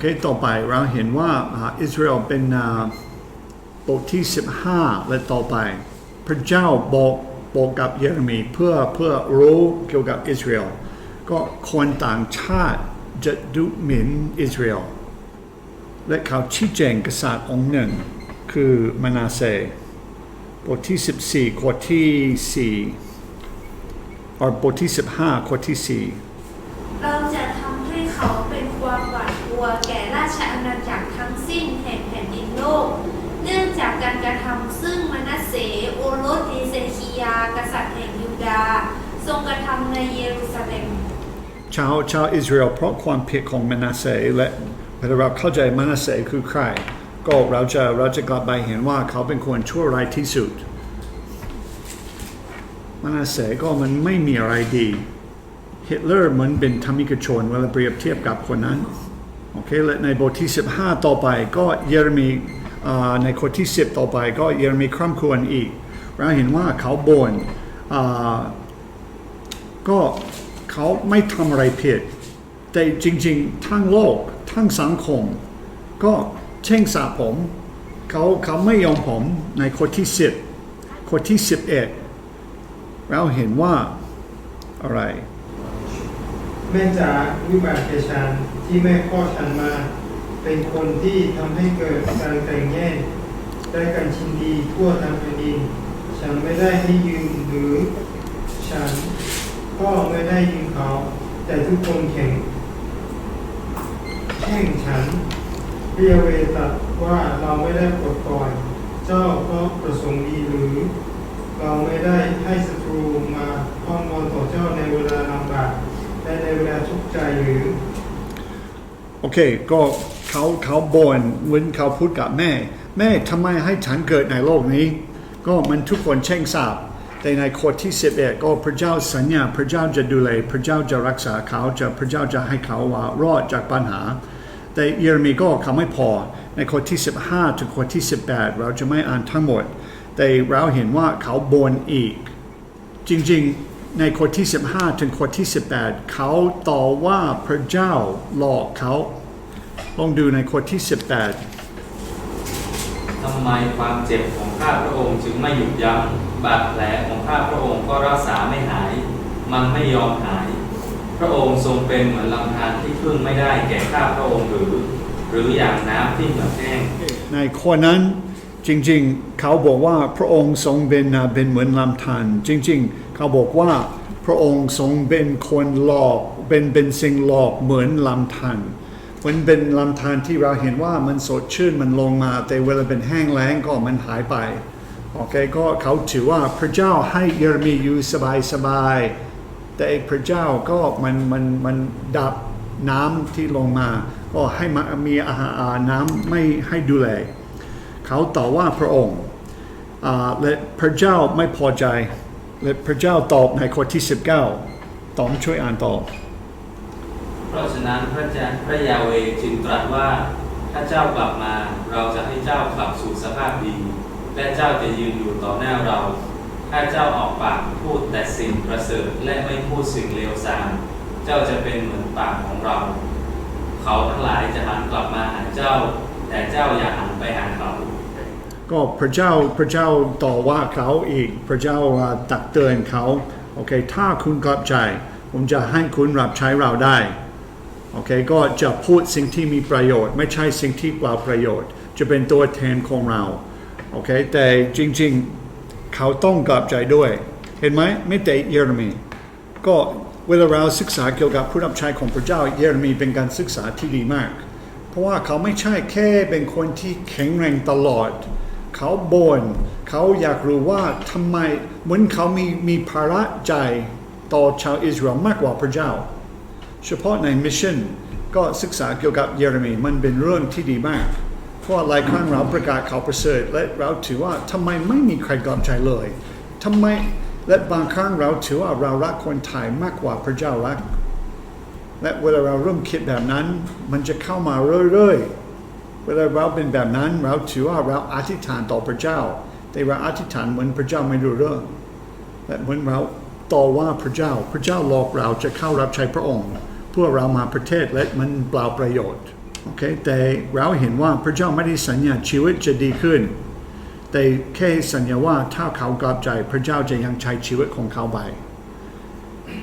เคต่อไปเราเห็นว่าอิสราเอลเป็นบทที่ 15 และต่อไป พระเจ้าบอกบอกกับเยเรมีเพื่อเพื่อรู้เกี่ยวกับอิสราเอลก็คนต่างชาติจะดุหมิ่นอิสราเอลและเขาชี้แจงกษัตริย์องค์หนึ่ง คือมานาเซบทที่ 14ข้อที่4ออบทที่ 15ข้อที่ 4 เราจะทำให้เขาเป็นความหวาดกลัวแก่ราชอาณาจักรทั้งสิ้นแห่งแผ่นดินโลก เนื่องจา กระทำซึ่งมนัสเสโอรสเอเซคียา กษัตริย์แห่งยูดา ทรงกระทำในเยรูซาเล็ม ชาวชาวอิสราเอลเพราะความผิดของมานาเซและเวลาเราเข้าใจมานาเซคือใคร ก็เราจะเราจะกลับไปเห็นว่าเขาเป็นคนชั่วร้ายที่สุดมานาเซก็มันไม่มีอะไรดีฮิตเลอร์เหมือนเป็นธรรมิกชนเวลาเปรียบเทียบกับคนนั้น โอเคและในบทที่ 15 ต่อไปก็เยเรมี ในคนที่ 10 ต่อไปก็เยเรมีคร่ำควญอีก เราเห็นว่าเขาบ่นอ่าก็เขาไม่ทำอะไรผิด แต่จริงๆ ทั้งโลก ทั้งสังคม ก็เช่งสาผมเขาเขาไม่ยอมผมในคนที่สิบคนที่สิบเอ็ดเราเห็นว่าอะไรแม่จ๋าวิบากแก่ฉันที่แม่คลอฉันมา เป็นคนที่ทำให้เกิดการแต่งแย่งได้กันชินดีทั่วทั้งแผ่นดิน ฉันไม่ได้ให้ยืมหรือฉันก็ไม่ได้ยืมเขา แต่ทุกคนแข่งแข่งฉันเรียเวตรัสว่าเราไม่ได้ปลดปล่อย เจ้าเพราะประสงค์ดีหรือ เราไม่ได้ให้ศัตรูมาอ้อนวอนต่อเจ้าในเวลาลำบากและในเวลาทุกข์ใจหรือ โอเคก็ เขาเขาบ่นเหมือนเขาพูดกับแม่ แม่ทำไมให้ฉันเกิดในโลกนี้ ก็มันทุกคนแช่งสาบแต่ในข้อที่11ก็พระเจ้าสัญญาพระเจ้าจะดูแลพระเจ้าจะรักษาเขาจะพระเจ้าจะให้เขาว่ารอดจากปัญหา แต่เยเรมีก็เขาไม่พอในข้อที่ 15 ถึงข้อที่ 18 เราจะไม่อ่านทั้งหมด แต่เราเห็นว่าเขาบ่นอีก จริงๆในข้อที่ 15 ถึงข้อที่ 18 เขาต่อว่าพระเจ้าหลอกเขา ลองดูในข้อที่ 18ทำไมความเจ็บของข้าพระองค์จึงไม่หยุดยั้งบาดแผลของข้าพระองค์ก็รักษาไม่หาย มันไม่ยอมหาย พระองค์ทรงเป็นเหมือนลำธารที่พึ่งไม่ได้แก่ข้าพระองค์หรือ หรืออย่างน้ำที่เหมือนแห้งในข้อนั้นจริงๆ เขาบอกว่าพระองค์ทรงเป็นอ่าเป็นเหมือนลำธารจริง ๆ เขาบอกว่าพระองค์ทรงเป็นคนหลอกเป็นเป็นสิ่งหลอกเหมือนลำธาร มันเป็นลำธารที่เราเห็นว่ามันสดชื่นมันลงมา แต่เวลาเป็นแห้งแล้งก็มันหายไปโอเคก็เขาถือว่าพระเจ้าให้เยเรมีอยู่สบายๆแต่พระเจ้าก็มันมันมันดับน้ำที่ลงมา ก็ให้มามีอาหารน้ำไม่ให้ดูแล เขาต่อว่าพระองค์และพระเจ้าไม่พอใจและพระเจ้าตอบในข้อที่ 19ตอมช่วยอ่านต่อ เพราะฉะนั้นพระเจ้าพระยาเวจึงตรัสว่าถ้าเจ้ากลับมาเราจะให้เจ้ากลับสู่สภาพดี และเจ้าจะยืนอยู่ต่อหน้าเรา ถ้าเจ้าออกปากพูดแต่สิ่งประเสริฐและไม่พูดสิ่งเลวทรามเจ้าจะเป็นเหมือนปากของเรา เขาทั้งหลายจะหันกลับมาหาเจ้า แต่เจ้าอย่าหันไปหาเขา ก็พระเจ้าพระเจ้าต่อว่าเขาอีกพระเจ้าตักเตือนเขาโอเค ถ้าคุณกลับใจ ผมจะให้คุณรับใช้เราได้ โอเคก็จะพูดสิ่งที่มีประโยชน์ ไม่ใช่สิ่งที่เปล่าประโยชน์ จะเป็นตัวแทนของเราโอเคแต่จริงๆเขาต้องกลับใจด้วย เห็นไหมไม่แต่เยเรมีก็เวลาเราศึกษาเกี่ยวกับผู้รับใช้ของพระเจ้าเยเรมีเป็นการศึกษาที่ดีมาก เพราะว่าเขาไม่ใช่แค่เป็นคนที่แข็งแรงตลอด เขาบน่นเขาอยากรู้ว่าทำไมเหมือนเขามีมีภาระใจต่อชาวอิสราเอลมากกว่าพระเจ้า เฉพาะในมิชชั่นก็ศึกษาเกี่ยวกับเยเรมีมันเป็นเรื่องที่ดีมาก เพราะหลายครั้งเราประกาศข่าวประเสริฐและเราถือว่าทำไมไม่มีใครกลับใจเลยทำไมและบางครั้งเราถือว่าเรารักคนไทยมากกว่าพระเจ้ารัก และเวลาเราเริ่มคิดแบบนั้น มันจะเข้ามาเรื่อยๆเวลาเราเป็นแบบนั้นเราถือว่าเราอธิษฐานต่อพระเจ้า แต่เราอธิษฐานเหมือนพระเจ้าไม่รู้เรื่องและเหมือนเราต่อว่าพระเจ้า พระเจ้าหลอกเราจะเข้ารับใช้พระองค์ พื่อเรามาประเทศและมันเปล่าประโยชน์โอเคแต่เราเห็นว่าพระเจ้าไม่ได้สัญญาชีวิตจะดีขึ้น แต่แค่สัญญาว่าถ้าเขากลับใจพระเจ้าจะยังใช้ชีวิตของเขาไป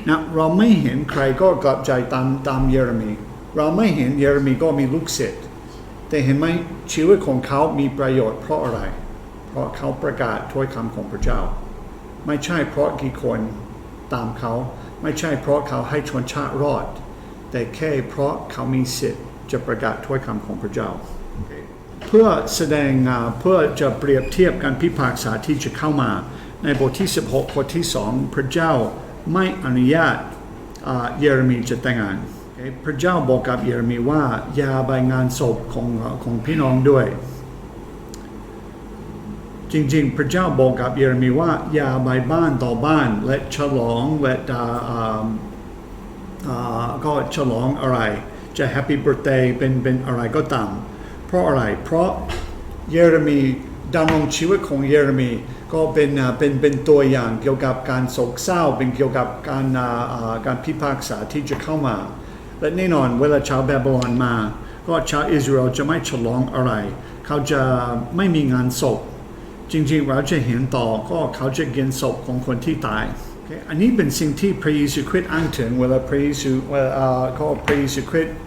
นะเราไม่เห็นใครก็กลับใจตามตามเยเรมี เราไม่เห็นเยเรมีก็มีลูกศิษย์แต่เห็นไหมชีวิตของเขามีประโยชน์เพราะอะไร เพราะเขาประกาศถ้อยคำของพระเจ้า ไม่ใช่เพราะกี่คนตามเขา ไม่ใช่เพราะเขาให้ชนชาติรอด แต่แค่เพราะเขามีสิทธิ์จะประกาศถ้อยคำของพระเจ้า เพื่อแสดงอ่าเพื่อจะเปรียบเทียบการพิพากษาที่จะเข้ามา ในบทที่ 16บทที่ 2 พระเจ้าไม่อนุญาตเยเรมีจะแต่งงาน พระเจ้าบอกกับเยเรมีว่าอย่าไปงานศพของของพี่น้องด้วย จริงๆ พระเจ้าบอกกับเยเรมีว่าอย่าไปบ้านต่อบ้านและฉลองและ ก็ฉลองอะไร จะแฮปปี้ i r t h d a y เป็นเป็นอะไรก็ตาม เพราะอะไร เพราะเยเรมีดำรงชีวิตของเยเรมีก็เป็นเป็นเป็นตัวอย่างเกี่ยวกับการโศกเศร้า เป็นเกี่ยวกับการการพิพากษาที่จะเข้ามา และแน่นอนเวลาชาวบาบิลอนมา ก็ชาวอิสราเอลจะไม่ฉลองอะไร เขาจะไม่มีงานศพ จริงๆเราจะเห็นต่อก็เขาจะกินศพของคนที่ตาย อันนี้เป็นสิ่งที่พระเยซูคริสต์อ้างถึงเวลาพระเยซูเวลาเอ่อก็พระเยซูคริสต์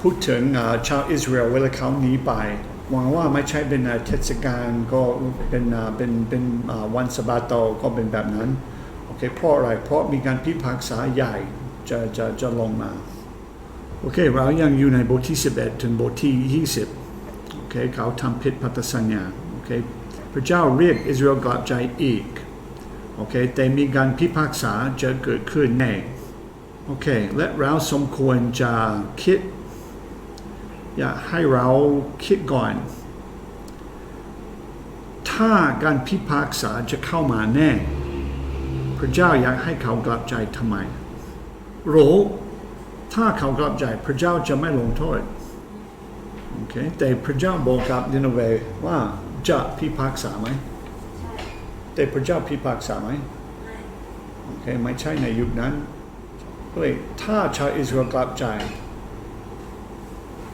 พูดถึงชาวอิสราเอลเวลาเขาหนีไปหวังว่าไม่ใช่เป็นเทศกาลก็เป็นเป็นเป็นวันสะบาโตก็เป็นแบบนั้นโอเคเพราะอะไรเพราะมีการพิพากษาใหญ่จะจะจะลงมาโอเคเรายังอยู่ในบทที่ 11 ถึงบทที่ 20โอเคเขาทำผิดพันธสัญญาโอเค พระเจ้าเรียกอิสราเอลกลับใจอีก โอเค แต่มีการพิพากษาจะเกิดขึ้นแน่ โอเค และเราสมควรจะคิด อยากให้เราคิดก่อน ถ้าการพิพากษาจะเข้ามาแน่ พระเจ้าอยากให้เขากลับใจทำไมรู้ถ้าเขากลับใจพระเจ้าจะไม่ลงโทษ โอเค แต่พระเจ้าบอกกับนินเวว่า จะพิพากษาไหมแต่พระเจ้าพิพากษาไหมโอเคไม่ใช่ในยุคนั้นก็เลยถ้าชาวอิสราเอลกลับใจ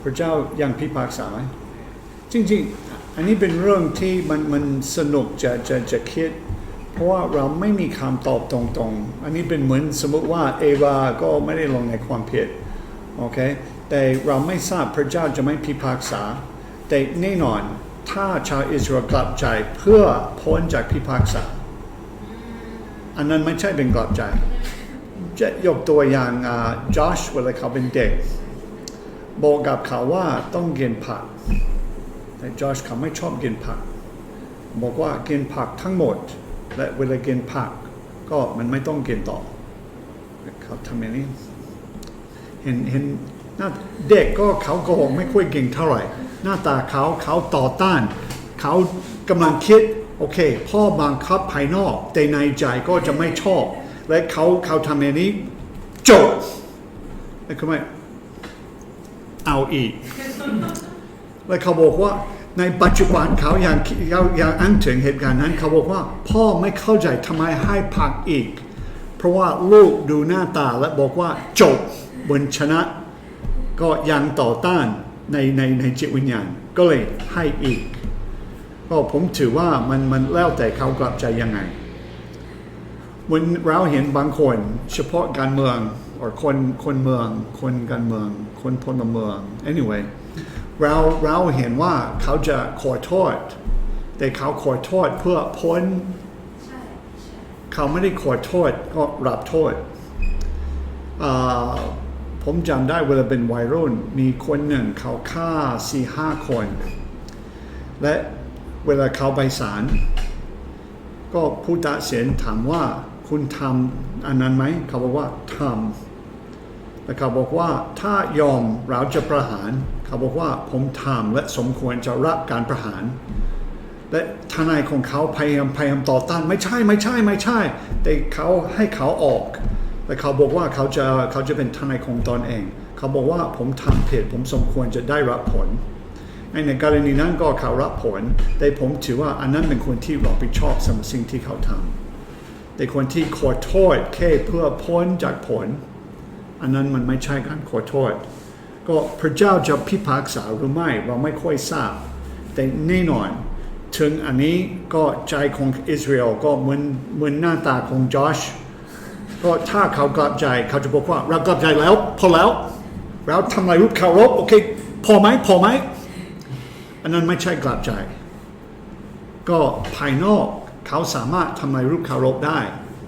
พระเจ้ายังพิพากษาไหมจริงๆ อันนี้เป็นเรื่องที่มันมันสนุกจะจะจะคิด เพราะว่าเราไม่มีคำตอบตรงๆ อันนี้เป็นเหมือนสมมติว่าเอวาก็ไม่ได้ลงในความผิดโอเคแต่เราไม่ทราบพระเจ้าจะไม่พิพากษา แต่แน่นอน ถ้าชาวอิสราเอลกลับใจเพื่อพ้นจากพิพากษา อันนั้นไม่ใช่เป็นกลับใจ จะยกตัวอย่างจอชเวลาเขาเป็นเด็กบอกกับเขาว่าต้องกินผัก แต่จอชเขาไม่ชอบกินผัก บอกว่ากินผักทั้งหมด และเวลากินผักก็มันไม่ต้องกินต่อเขาทำอย่างนี้เห็นเห็น น้าเด็กก็เขาโกหกไม่ค่อยเก่งเท่าไหร่ หน้าตาเขาเขาต่อต้าน เขากำลังคิดโอเค พ่อบังคับภายนอกแต่ในใจก็จะไม่ชอบ และเขาเขาทำอย่างนี้จบแล้วเขาไม่เอาอีก แล้วเขาบอกว่าในปัจจุบันเขายังเขายังอ้างถึงเหตุการณ์นั้น เขาบอกว่า พ่อไม่เข้าใจทำไมให้พักอีก เพราะว่าลูกดูหน้าตาและบอกว่าจบ บนชนะ ก็ยังต่อต้านในในในจิตวิญญาณก็เลยให้อีกก็ผมถือว่ามันมันแล้วแต่เขากลับใจยังไงวันเราเห็นบางคนเฉพาะการเมืองหรือคนคนเมือง คนการเมือง คนพลเมือง anyway เราเราเห็นว่าเขาจะขอโทษ แต่เขาขอโทษเพื่อพ้นใช่ใช่เขาไม่ได้ขอโทษก็รับโทษอ่า ผมจำได้เวลาเป็นวัยรุ่น มีคนหนึ่งเขาฆ่าสี่ห้าคน และเวลาเขาไปศาลก็ผู้ตัดสินถามว่าคุณทำอันนั้นไหม เขาบอกว่าทำแล้วเขาบอกว่าถ้ายอมเราจะประหาร เขาบอกว่าผมทำและสมควรจะรับการประหาร และทนายของเขาพยายามพยายามต่อต้านไม่ใช่ไม่ใช่ไม่ใช่ แต่เขาให้เขาออก แต่เขาบอกว่าเขาจะเขาจะเป็นทนายของตนเอง เขาบอกว่าผมทำผิดผมสมควรจะได้รับผลในในกรณีนั้นก็เขารับผล แต่ผมถือว่าอันนั้นเป็นคนที่รับผิดชอบสำหรับสิ่งที่เขาทำแต่คนที่ขอโทษแค่เพื่อพ้นจากผล อันนั้นมันไม่ใช่การขอโทษ ก็พระเจ้าจะพิพากษาหรือไม่เราไม่ค่อยทราบ แต่แน่นอนถึงอันนี้ก็ใจของอิสราเอลก็เหมือนเหมือนหน้าตาของจอช ก็ถ้าเขากลับใจเขาจะบอกว่าเรากลับใจแล้ว พอแล้ว เราทำลายรูปเคารพโอเค พอไหมพอไหมอันนั้นไม่ใช่กลับใจ ก็ภายนอกเขาสามารถทำลายรูปเคารพได้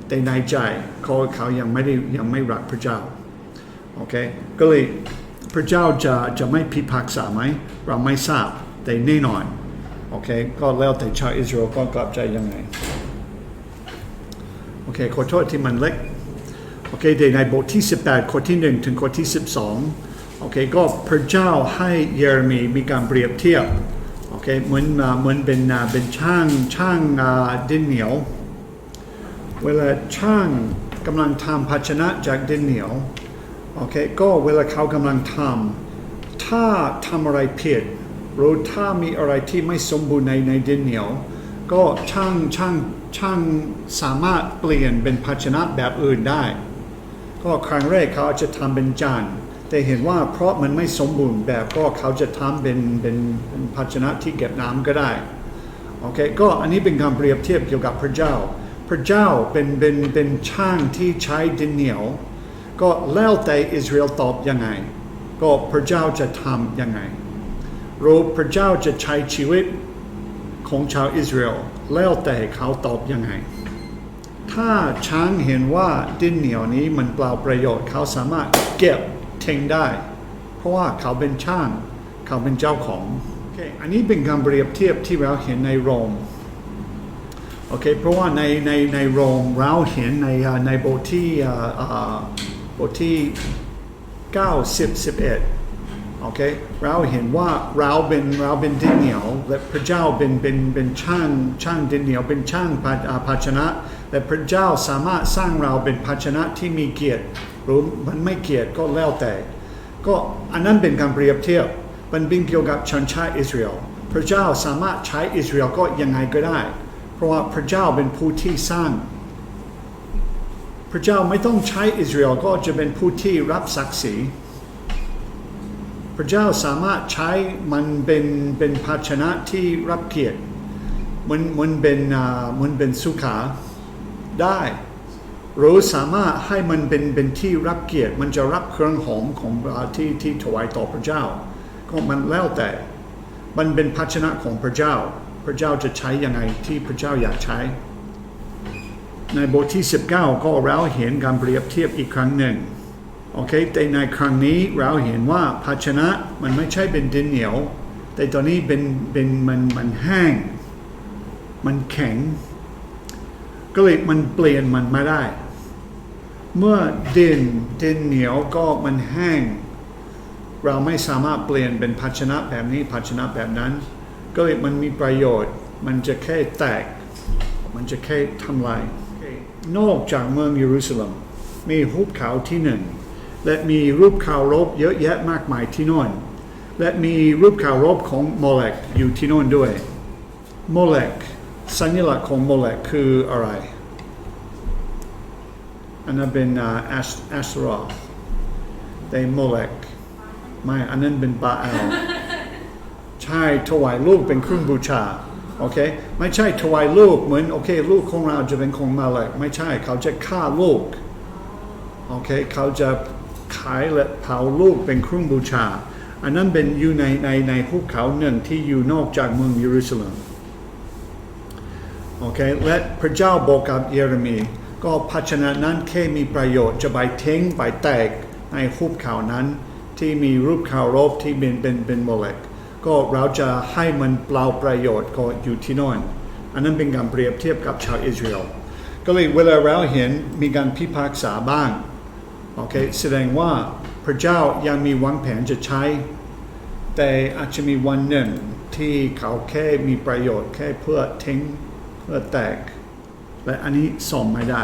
แต่ในใจเขาเขายังไม่ได้ยังไม่รักพระเจ้าโอเคก็เลยพระเจ้าจะจะไม่พิพากษาไหมเราไม่ทราบแต่แน่นอนโอเคก็แล้วแต่ชาวอิสราเอลก็กลับใจยังไงโอเคขอโทษที่มันเล็ก โอเคในบทที่ 18 ข้อที่ 1 ถึงข้อที่ 12 โอเค ก็พระเจ้าให้เยเรมีมีการเปรียบเทียบ โอเค เหมือนเหมือนเป็นอ่าเป็นช่างช่างดินเหนียว เวลาช่างกำลังทำภาชนะจากดินเหนียว โอเค ก็เวลาเขากำลังทำ ถ้าทำอะไรผิดหรือถ้ามีอะไรที่ไม่สมบูรณ์ในในดินเหนียว ก็ช่างช่างช่างสามารถเปลี่ยนเป็นภาชนะแบบอื่นได้ ก็ครั้งแรกเขาจะทำเป็นจานแต่เห็นว่าเพราะมันไม่สมบูรณ์แบบก็เขาจะทำเป็นเป็นเป็นภาชนะที่เก็บน้ำก็ได้โอเคก็อันนี้เป็นการเปรียบเทียบเกี่ยวกับพระเจ้า พระเจ้าเป็นเป็นเป็นช่างที่ใช้ดินเหนียว ก็แล้วแต่อิสราเอลตอบยังไง ก็พระเจ้าจะทำยังไงรู้พระเจ้าจะใช้ชีวิตของชาวอิสราเอลแล้วแต่เขาตอบยังไง ถ้าช้างเห็นว่าดินเหนียวนี้มันเปล่าประโยชน์เขาสามารถเก็บทิ้งได้ เพราะว่าเขาเป็นช่าง เขาเป็นเจ้าของโอเคอันนี้เป็นการเปรียบเทียบที่เราเห็นในโรมโอเคเพราะว่าในในในโรมเราเห็นในในบทที่อ่าอ่าบทที่9 10 11 โอเคเราเห็นว่าเราเป็นเราเป็นดินเหนียวและพระเจ้าเป็นเป็นเป็นช่างช่างดินเหนียวเป็นช่างภาชนะและพระเจ้าสามารถสร้างเราเป็นภาชนะที่มีเกียรติหรือมันไม่เกียรติก็แล้วแต่ ก็อันนั้นเป็นการเปรียบเทียบมันเป็นเกี่ยวกับชนชาติอิสราเอลพระเจ้าสามารถใช้อิสราเอลก็ยังไงก็ได้ เพราะว่าพระเจ้าเป็นผู้ที่สร้าง พระเจ้าไม่ต้องใช้อิสราเอลก็จะเป็นผู้ที่รับศักดิ์ศรี พระเจ้าสามารถใช้มันเป็นเป็นภาชนะที่รับเกียรติมันมันเป็นมันเป็นสุขาได้หรือสามารถให้มันเป็นเป็นที่รับเกียรติมันจะรับเครื่องหอมของที่ที่ถวายต่อพระเจ้า ก็มันแล้วแต่ มันเป็นภาชนะของพระเจ้า พระเจ้าจะใช้ยังไงที่พระเจ้าอยากใช้ ในบทที่ 19 ก็เราเห็นการเปรียบเทียบอีกครั้งหนึ่ง โอเคแต่ในครั้งนี้เราเห็นว่าภาชนะมันไม่ใช่เป็นดินเหนียว แต่ตอนนี้เป็นเป็นมันมันแห้ง มันแข็ง ก็เลยมันเปลี่ยนมันมาได้ เมื่อดินดินเหนียวก็มันแห้ง เราไม่สามารถเปลี่ยนเป็นภาชนะแบบนี้ภาชนะแบบนั้น ก็เลยมันมีประโยชน์ มันจะแค่แตก มันจะแค่ทำลาย นอกจากเมืองเยรูซาเล็มมีรูปเขาที่หนึ่ง และมีรูปเคารพเยอะแยะมากมายที่โน่นและมีรูปเคารพของโมเลกอยู่ที่โน่นด้วยโมเลกสัญลักษณ์ของโมเลกคืออะไรอันนั้นเป็นแอสแอสรอแต่โมเลกไม่อันนั้นเป็นบาอัลใช่ถวายลูกเป็นเครื่องบูชาโอเคไม่ใช่ถวายลูกเหมือนโอเคลูกของเราจะเป็นของมาเลยไม่ใช่เขาจะฆ่าลูกโอเคเขาจะ ขายและเผาลูกเป็นเครื่องบูชา อันนั้นเป็นอยู่ในในในภูเขาหนึ่งที่อยู่นอกจากเมืองเยรูซาเล็มโอเคและพระเจ้าบอกกับเยเรมี ก็ภาชนะนั้นแค่มีประโยชน์จะไปทิ้งไปแตกในภูเขานั้นที่มีรูปเคารพที่เป็นเป็นเป็นโมเลกก็เราจะให้มันเปล่าประโยชน์ก็อยู่ที่โน่นอันนั้นเป็นการเปรียบเทียบกับชาวอิสราเอลก็เลยเวลาเราเห็นมีการพิพากษาบ้าง โอเคแสดงว่าพระเจ้ายังมีวางแผนจะใช้ แต่อาจจะมีวันหนึ่งที่เขาแค่มีประโยชน์แค่เพื่อทิ้งเพื่อแตก และอันนี้ส่งไม่ได้